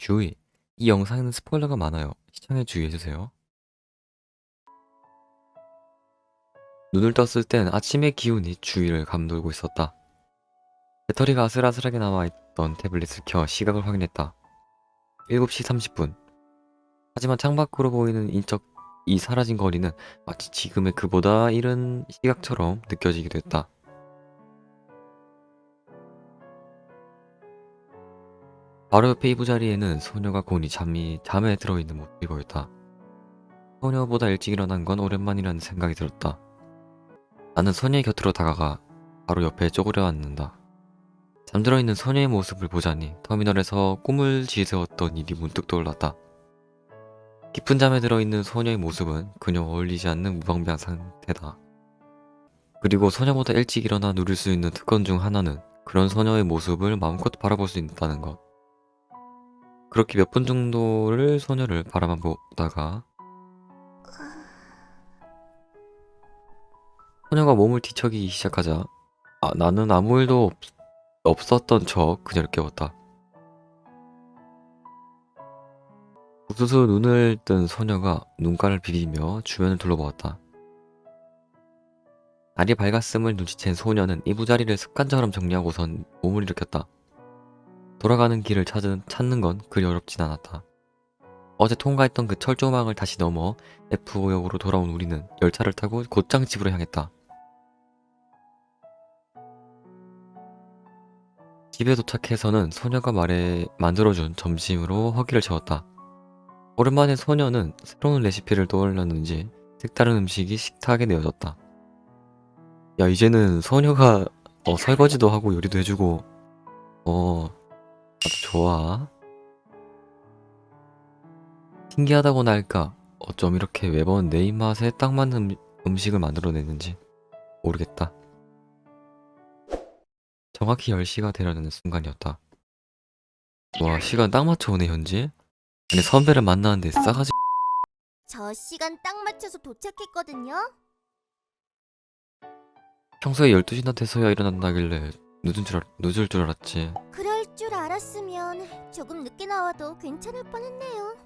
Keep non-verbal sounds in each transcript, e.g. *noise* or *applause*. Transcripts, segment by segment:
주의! 이 영상에는 스포일러가 많아요. 시청에 주의해주세요. 눈을 떴을 땐 아침의 기운이 주위를 감돌고 있었다. 배터리가 아슬아슬하게 남아있던 태블릿을 켜 시각을 확인했다. 7시 30분. 하지만 창밖으로 보이는 인적 이 사라진 거리는 마치 지금의 그보다 이른 시각처럼 느껴지기도 했다. 바로 옆에 이부 자리에는 소녀가 곤히 잠이 잠에 들어있는 모습이 보였다. 소녀보다 일찍 일어난 건 오랜만이라는 생각이 들었다. 나는 소녀의 곁으로 다가가 바로 옆에 쪼그려 앉는다. 잠들어 있는 소녀의 모습을 보자니 터미널에서 꿈을 지새웠던 일이 문득 떠올랐다. 깊은 잠에 들어있는 소녀의 모습은 그녀와 어울리지 않는 무방비한 상태다. 그리고 소녀보다 일찍 일어나 누릴 수 있는 특권 중 하나는 그런 소녀의 모습을 마음껏 바라볼 수 있다는 것. 그렇게 몇 분 정도를 소녀를 바라만 보다가 소녀가 몸을 뒤척이기 시작하자 아, 나는 아무 일도 없, 없었던 척 그녀를 깨웠다. 우수수 눈을 뜬 소녀가 눈가를 비비며 주변을 둘러보았다. 날이 밝았음을 눈치챈 소녀는 이부자리를 습관처럼 정리하고선 몸을 일으켰다. 돌아가는 길을 찾은, 찾는 건 그리 어렵진 않았다. 어제 통과했던 그 철조망을 다시 넘어 F역으로 돌아온 우리는 열차를 타고 곧장 집으로 향했다. 집에 도착해서는 소녀가 말해 만들어준 점심으로 허기를 채웠다. 오랜만에 소녀는 새로운 레시피를 떠올렸는지 색다른 음식이 식탁에 내어졌다. 야 이제는 소녀가 어, 설거지도 하고 요리도 해주고 어 좋아. 신기하다고나 할까 어쩜 이렇게 매번 내 입맛에 딱 맞는 음- 음식을 만들어내는지 모르겠다. 정확히 10시가 되려는 순간이었다. 와 시간 딱 맞춰 오네 현지? 아니 선배를 만나는데 싸가지 저 시간 딱 맞춰서 도착했거든요. 평소에 12시나 돼서야 일어난다길래 늦은 줄 알, 늦을 줄 알았지. 그럴 줄 알았으면 조금 늦게 나와도 괜찮을 뻔했네요.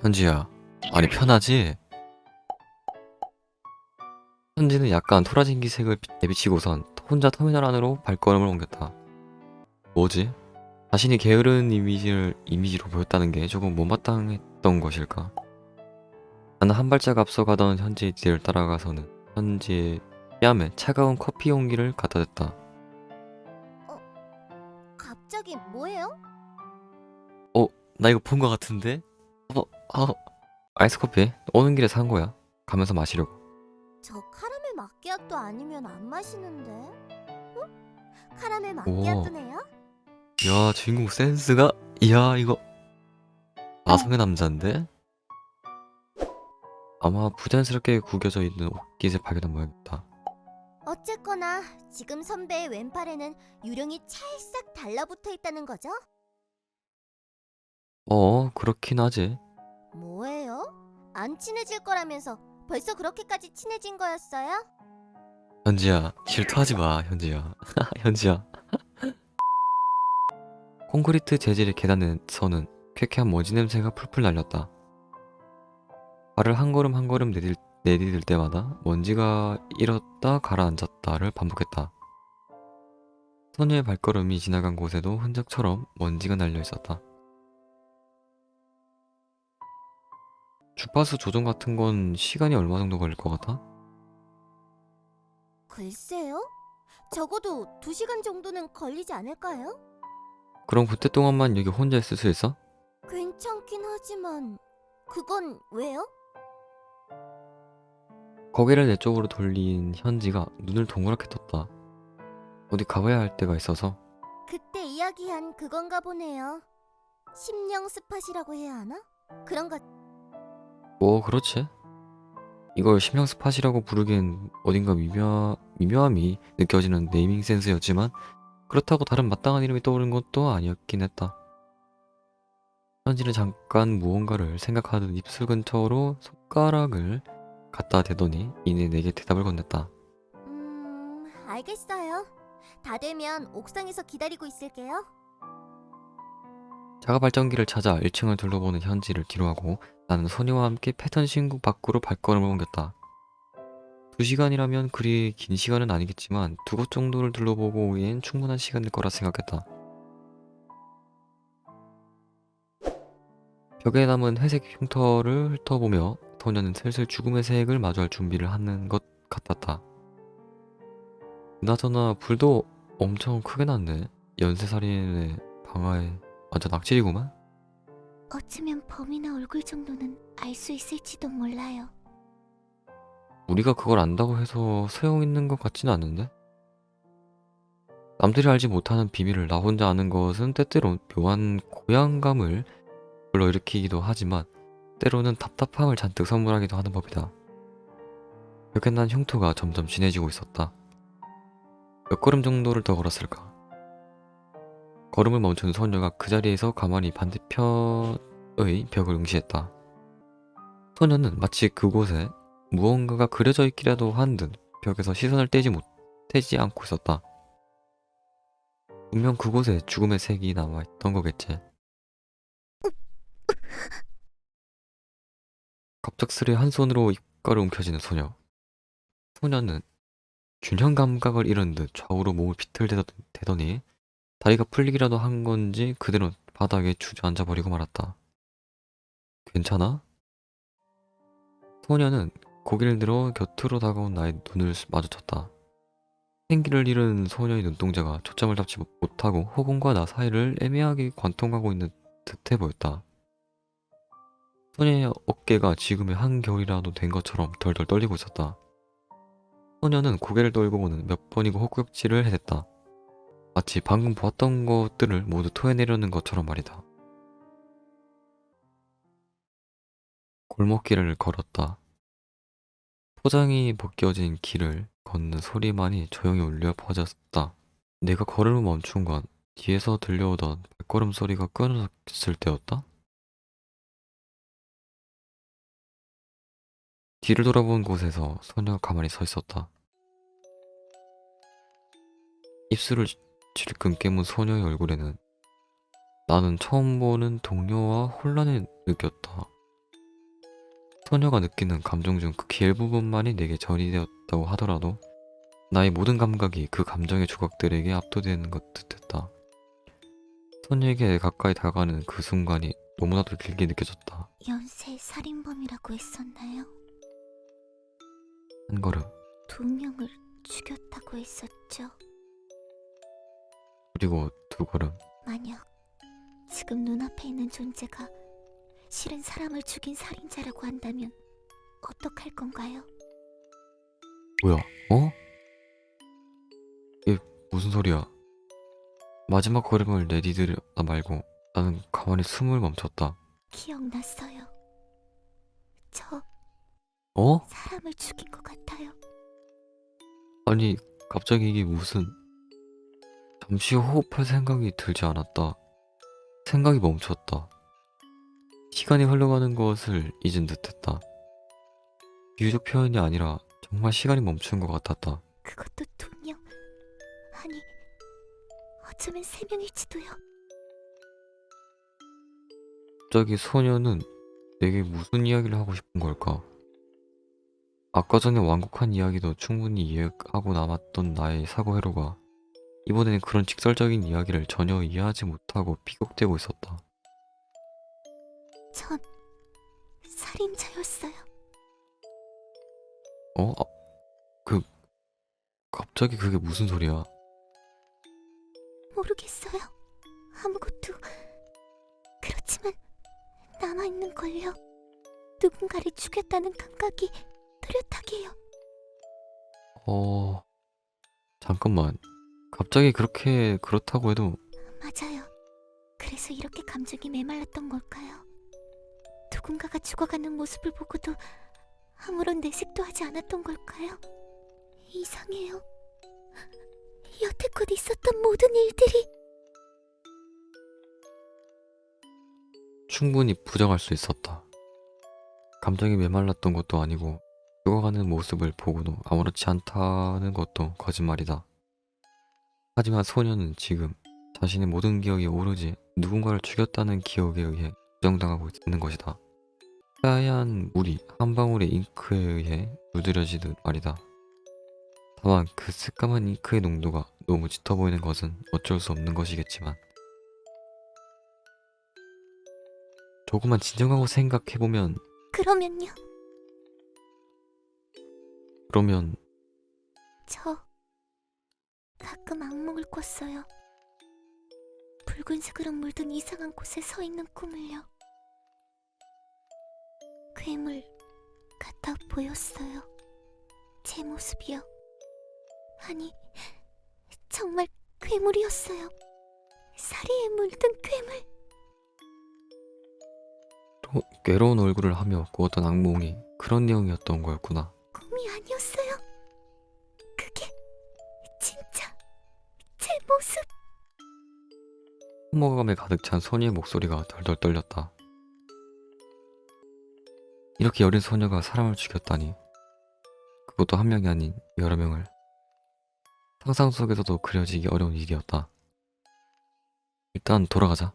현지야, 아니 편하지? 현지는 약간 토라진 기색을 비- 내비치고선 혼자 터미널 안으로 발걸음을 옮겼다. 뭐지? 자신이 게으른 이미지를 이미지로 보였다는 게 조금 못마땅했던 것일까? 나는 한 발짝 앞서가던 현지의 뒤를 따라가서는 현지의 뺨에 차가운 커피 용기를 갖다 댔다. 갑자기 뭐예요? 나 이거 본것 같은데? 어, 어, 아이스 커피 오는 길에 산 거야. 가면서 마시려고. 저 카라멜 마끼아또 아니면 안 마시는데. 응? 카라멜 마끼아또네요? 야 주인공 센스가 이야 이거 아성의 남자인데 아마 부자연스럽게 구겨져 있는 옷깃을 발견한 모양이다 어쨌거나 지금 선배의 왼팔에는 유령이 찰싹 달라붙어 있다는 거죠? 어 그렇긴 하지 뭐예요? 안 친해질 거라면서 벌써 그렇게까지 친해진 거였어요? 현지야 질투하지 마 현지야 *laughs* 현지야 *laughs* 콘크리트 재질의 계단에서는 쾌쾌한 먼지 냄새가 풀풀 날렸다 발을 한 걸음 한 걸음 내딜, 내디딜 때마다 먼지가 일었다 가라앉았다를 반복했다 소녀의 발걸음이 지나간 곳에도 흔적처럼 먼지가 날려 있었다 주파수 조정 같은 건 시간이 얼마 정도 걸릴 것 같아? 글쎄요. 적어도 2시간 정도는 걸리지 않을까요? 그럼 그때 동안만 여기 혼자 있을 수 있어? 괜찮긴 하지만 그건 왜요? 고개를 내 쪽으로 돌린 현지가 눈을 동그랗게 떴다. 어디 가봐야 할 때가 있어서 그때 이야기한 그건가 보네요. 심령 스팟이라고 해야 하나? 그런 것 뭐 그렇지. 이걸 심형 스팟이라고 부르기엔 어딘가 미묘, 미묘함이 느껴지는 네이밍 센스였지만 그렇다고 다른 마땅한 이름이 떠오르는 것도 아니었긴 했다. 현지는 잠깐 무언가를 생각하듯 입술 근처로 손가락을 갖다 대더니 이내 내게 대답을 건넸다. 음, 알겠어요. 다 되면 옥상에서 기다리고 있을게요. 자가 발전기를 찾아 1층을 둘러보는 현지를 뒤로하고 나는 소녀와 함께 패턴 신국 밖으로 발걸음을 옮겼다. 두 시간이라면 그리 긴 시간은 아니겠지만 두 곳 정도를 둘러보고 오기엔 충분한 시간일 거라 생각했다. 벽에 남은 회색 흉터를 훑어보며 소녀는 슬슬 죽음의 색을 마주할 준비를 하는 것 같았다. 그나저나 불도 엄청 크게 났네. 연쇄살인의 방아에 완전 악질이구만. 어쩌면 범인의 얼굴 정도는 알 수 있을지도 몰라요. 우리가 그걸 안다고 해서 소용 있는 것 같지는 않은데? 남들이 알지 못하는 비밀을 나 혼자 아는 것은 때때로 묘한 고향감을 불러일으키기도 하지만 때로는 답답함을 잔뜩 선물하기도 하는 법이다. 벽에 난 흉터가 점점 진해지고 있었다. 몇 걸음 정도를 더 걸었을까? 걸음을 멈춘 소녀가 그 자리에서 가만히 반대편의 벽을 응시했다. 소녀는 마치 그곳에 무언가가 그려져 있기라도 한 듯 벽에서 시선을 떼지 못, 떼지 않고 있었다. 분명 그곳에 죽음의 색이 남아있던 거겠지. 갑작스레 한 손으로 입가를 움켜쥐는 소녀. 소녀는 균형 감각을 잃은 듯 좌우로 몸을 비틀대더니 다리가 풀리기라도 한 건지 그대로 바닥에 주저앉아 버리고 말았다. 괜찮아? 소녀는 고개를 들어 곁으로 다가온 나의 눈을 마주쳤다. 생기를 잃은 소녀의 눈동자가 초점을 잡지 못하고 호공과 나 사이를 애매하게 관통하고 있는 듯해 보였다. 소녀의 어깨가 지금의 한겨울이라도 된 것처럼 덜덜 떨리고 있었다. 소녀는 고개를 돌고는 몇 번이고 헛구역질을 해댔다. 마치 방금 보았던 것들을 모두 토해내려는 것처럼 말이다. 골목길을 걸었다. 포장이 벗겨진 길을 걷는 소리만이 조용히 울려 퍼졌다. 내가 걸음을 멈춘 건 뒤에서 들려오던 발걸음 소리가 끊어졌을 때였다. 뒤를 돌아본 곳에서 소녀가 가만히 서 있었다. 입술을 질끈 깨문 소녀의 얼굴에는 나는 처음 보는 동료와 혼란을 느꼈다. 소녀가 느끼는 감정 중 극히 일부분만이 내게 전이되었다고 하더라도 나의 모든 감각이 그 감정의 조각들에게 압도되는 것 듯했다. 소녀에게 가까이 다가가는 그 순간이 너무나도 길게 느껴졌다. 연쇄 살인범이라고 했었나요? 한 걸음, 두 명을 죽였다고 했었죠. 그리고 두 걸음. 만약 지금 눈앞에 있는 존재가 실은 사람을 죽인 살인자라고 한다면 어떡할 건가요? 뭐야? 어? 이게 무슨 소리야? 마지막 걸음을 내디디다 말고 나는 가만히 숨을 멈췄다. 기억났어요. 저 어? 사람을 죽인 것 같아요. 아니 갑자기 이게 무슨 잠시 호흡할 생각이 들지 않았다. 생각이 멈췄다. 시간이 흘러가는 것을 잊은 듯했다. 비유적 표현이 아니라 정말 시간이 멈춘 것 같았다. 그것도 두 명. 아니, 어쩌면 세 명일지도요. 갑자기 소녀는 내게 무슨 이야기를 하고 싶은 걸까? 아까 전에 완곡한 이야기도 충분히 이해하고 남았던 나의 사고 회로가 이번에는 그런 직설적인 이야기를 전혀 이해하지 못하고 비극되고 있었다. 전 살인자였어요. 어? 아, 그 갑자기 그게 무슨 소리야? 모르겠어요. 아무것도. 그렇지만 남아 있는 걸요. 누군가를 죽였다는 감각이 뚜렷하게요. 어... 잠깐만. 갑자기 그렇게 그렇다고 해도 맞아요. 그래서 이렇게 감정이 메말랐던 걸까요? 누군가가 죽어가는 모습을 보고도 아무런 내색도 하지 않았던 걸까요? 이상해요. 여태껏 있었던 모든 일들이 충분히 부정할 수 있었다. 감정이 메말랐던 것도 아니고 죽어가는 모습을 보고도 아무렇지 않다는 것도 거짓말이다. 하지만 소녀는 지금 자신의 모든 기억이 오로지 누군가를 죽였다는 기억에 의해 부정당하고 있는 것이다. 하얀 물이 한 방울의 잉크에 의해 물들여지듯 말이다. 다만 그 새까만 잉크의 농도가 너무 짙어 보이는 것은 어쩔 수 없는 것이겠지만 조금만 진정하고 생각해보면 그러면요. 그러면 저 가끔 악몽을 꿨어요. 붉은색으로 물든 이상한 곳에 서 있는 꿈을요. 괴물 같아 보였어요. 제 모습이요. 아니, 정말 괴물이었어요. 사리에 물든 괴물. 또 괴로운 얼굴을 하며 꾸었던 악몽이 그런 내용이었던 거였구나. 허무감에 가득 찬 소녀의 목소리가 덜덜 떨렸다. 이렇게 어린 소녀가 사람을 죽였다니. 그것도 한 명이 아닌 여러 명을. 상상 속에서도 그려지기 어려운 일이었다. 일단 돌아가자.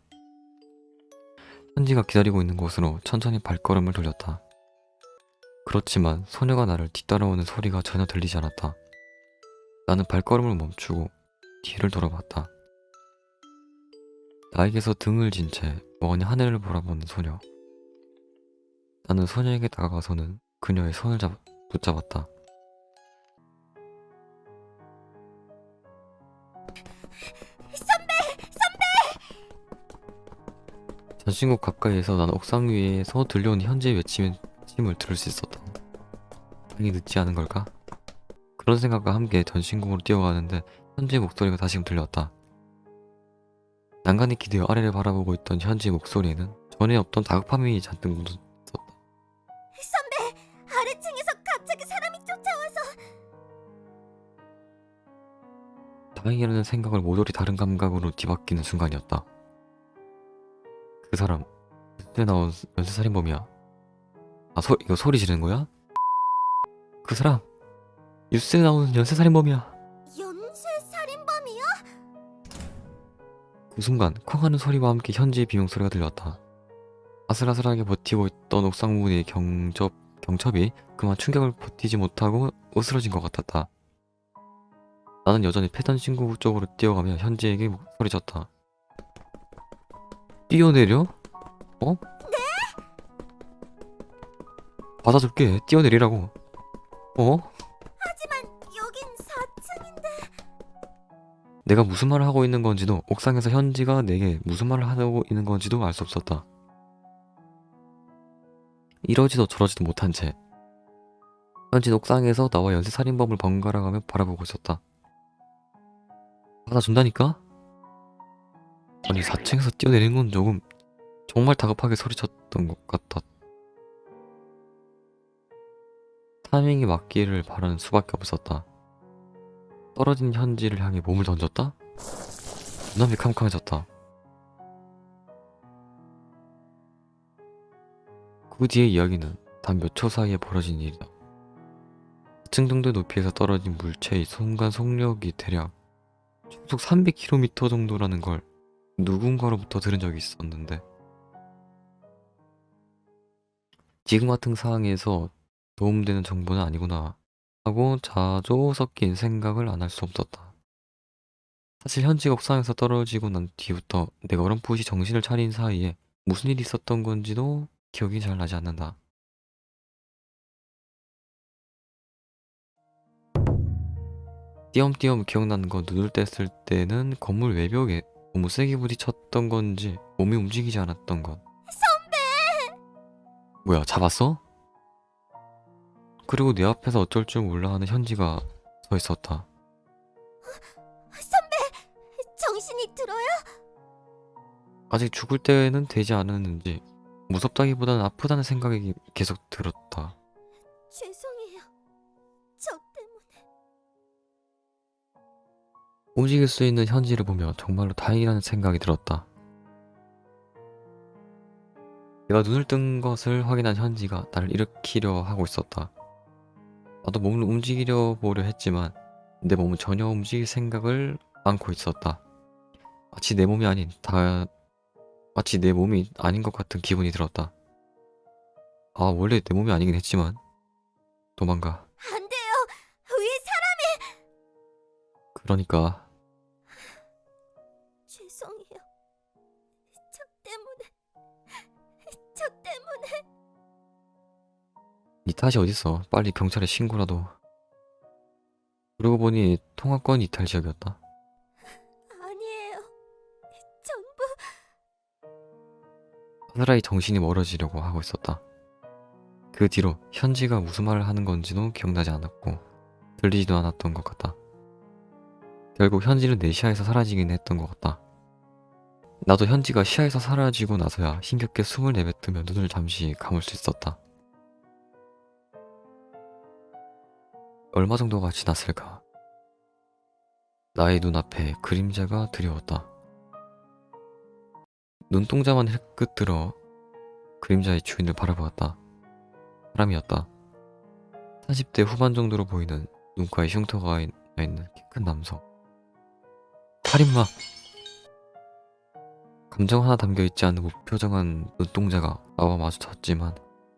현지가 기다리고 있는 곳으로 천천히 발걸음을 돌렸다. 그렇지만 소녀가 나를 뒤따라오는 소리가 전혀 들리지 않았다. 나는 발걸음을 멈추고 뒤를 돌아봤다. 나에게서 등을 진 채 멍하니 하늘을 바라보는 소녀. 나는 소녀에게 다가가서는 그녀의 손을 잡, 붙잡았다. 전신곡 가까이에서 나는 옥상 위에서 들려오는 현지의 외침을 들을 수 있었다. 당이 늦지 않은 걸까? 그런 생각과 함께 전신곡으로 뛰어가는데 현지의 목소리가 다시금 들렸다. 난간히 기대어 아래를 바라보고 있던 현지의 목소리에는 전에 없던 다급함이 잔뜩 묻었다. 선배, 아래층에서 갑자기 사람이 쫓아와서 다행이라는 생각을 모조리 다른 감각으로 뒤바뀌는 순간이었다. 그 사람 그때 나온 연쇄살인범이야. 아, 소, 이거 소리 지르는 거야? 그 사람 뉴스에 나온 연쇄살인범이야. 그 순간 쾅 하는 소리와 함께 현지의 비명 소리가 들렸다. 아슬아슬하게 버티고 있던 옥상 부분의 경접, 경첩이 그만 충격을 버티지 못하고 으스러진 것 같았다. 나는 여전히 폐단 신고 쪽으로 뛰어가며 현지에게 소리쳤다. 뛰어내려? 어? 네? 받아줄게. 뛰어내리라고. 어? 내가 무슨 말을 하고 있는 건지도 옥상에서 현지가 내게 무슨 말을 하고 있는 건지도 알 수 없었다. 이러지도 저러지도 못한 채 현진 옥상에서 나와 연쇄살인범을 번갈아 가며 바라보고 있었다. 받아준다니까? 아니 4층에서 뛰어내리는 건 조금 정말 다급하게 소리쳤던 것 같았. 타이밍이 맞기를 바라는 수밖에 없었다. 떨어진 현지를 향해 몸을 던졌다? 눈앞이 캄캄해졌다. 그 뒤의 이야기는 단 몇 초 사이에 벌어진 일이다. 4층 정도의 높이에서 떨어진 물체의 순간 속력이 대략 초속 300km 정도라는 걸 누군가로부터 들은 적이 있었는데 지금 같은 상황에서 도움되는 정보는 아니구나 하고 자조 섞인 생각을 안 할 수 없었다. 사실 현지 옥상에서 떨어지고 난 뒤부터 내가 어렴풋이 정신을 차린 사이에 무슨 일이 있었던 건지도 기억이 잘 나지 않는다. 띄엄띄엄 기억나는 건 눈을 뗐을 때는 건물 외벽에 너무 세게 부딪혔던 건지 몸이 움직이지 않았던 것. 선배! 뭐야, 잡았어? 그리고 내 앞에서 어쩔 줄 몰라 하는 현지가 서 있었다. 선배 정신이 들어요? 아직 죽을 때는 되지 않았는지 무섭다기보다는 아프다는 생각이 계속 들었다. 죄송해요. 저 때문에 움직일 수 있는 현지를 보며 정말로 다행이라는 생각이 들었다. 내가 눈을 뜬 것을 확인한 현지가 나를 일으키려 하고 있었다. 나도 몸을 움직이려 보려 했지만 내 몸은 전혀 움직일 생각을 않고 있었다. 마치 내 몸이 아닌 다 마치 내 몸이 아닌 것 같은 기분이 들었다. 아, 원래 내 몸이 아니긴 했지만 도망가. 안 돼요. 위 사람 그러니까 네 탓이 어딨어. 빨리 경찰에 신고라도. 그러고 보니 통화권 이탈 지역이었다. 아니에요. 전부 사라이 정신이 멀어지려고 하고 있었다. 그 뒤로 현지가 무슨 말을 하는 건지도 기억나지 않았고 들리지도 않았던 것 같다. 결국 현지는 내 시야에서 사라지긴 했던 것 같다. 나도 현지가 시야에서 사라지고 나서야 힘겹게 숨을 내뱉으며 눈을 잠시 감을 수 있었다. 얼마 정도가 지났을까? 나의 눈앞에 그림자가 드리웠다. 눈동자만 힐끗 들어 그림자의 주인을 바라보았다. 사람이었다. 40대 후반 정도로 보이는 눈가에 흉터가 나 있는 키 큰 남성. 살인마! 감정 하나 담겨있지 않은 무표정한 눈동자가 나와 마주쳤지만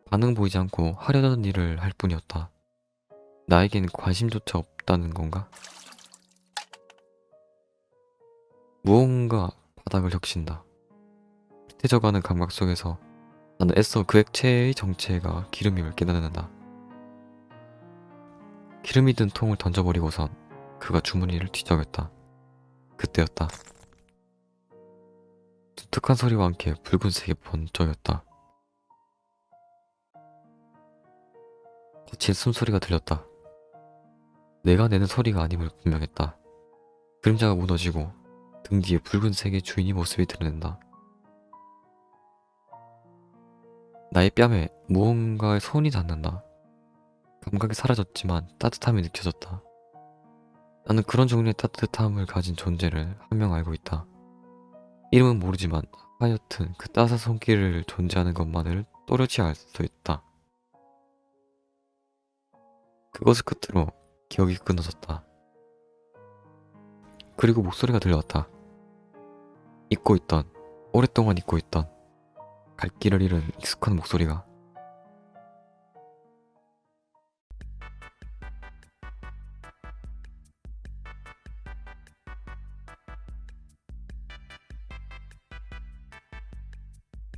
반응 보이지 않고 하려던 일을 할 뿐이었다. 나에겐 관심조차 없다는 건가? 무언가 바닥을 적신다. 흩어져가는 감각 속에서 나는 애써 그 액체의 정체가 기름임을 깨닫는다. 기름이 든 통을 던져버리고선 그가 주머니를 뒤적였다. 그때였다. 독특한 소리와 함께 붉은색의 번쩍였다. 거친 숨소리가 들렸다. 내가 내는 소리가 아님을 분명했다. 그림자가 무너지고 등 뒤에 붉은색의 주인이 모습이 드러낸다. 나의 뺨에 무언가의 손이 닿는다. 감각이 사라졌지만 따뜻함이 느껴졌다. 나는 그런 종류의 따뜻함을 가진 존재를 한 명 알고 있다. 이름은 모르지만 하여튼 그 따스한 손길을 존재하는 것만을 또렷이 알 수 있다. 그것을 끝으로 기억이 끊어졌다. 그리고 목소리가 들려왔다. 잊고 있던, 오랫동안 잊고 있던 갈 길을 잃은 익숙한 목소리가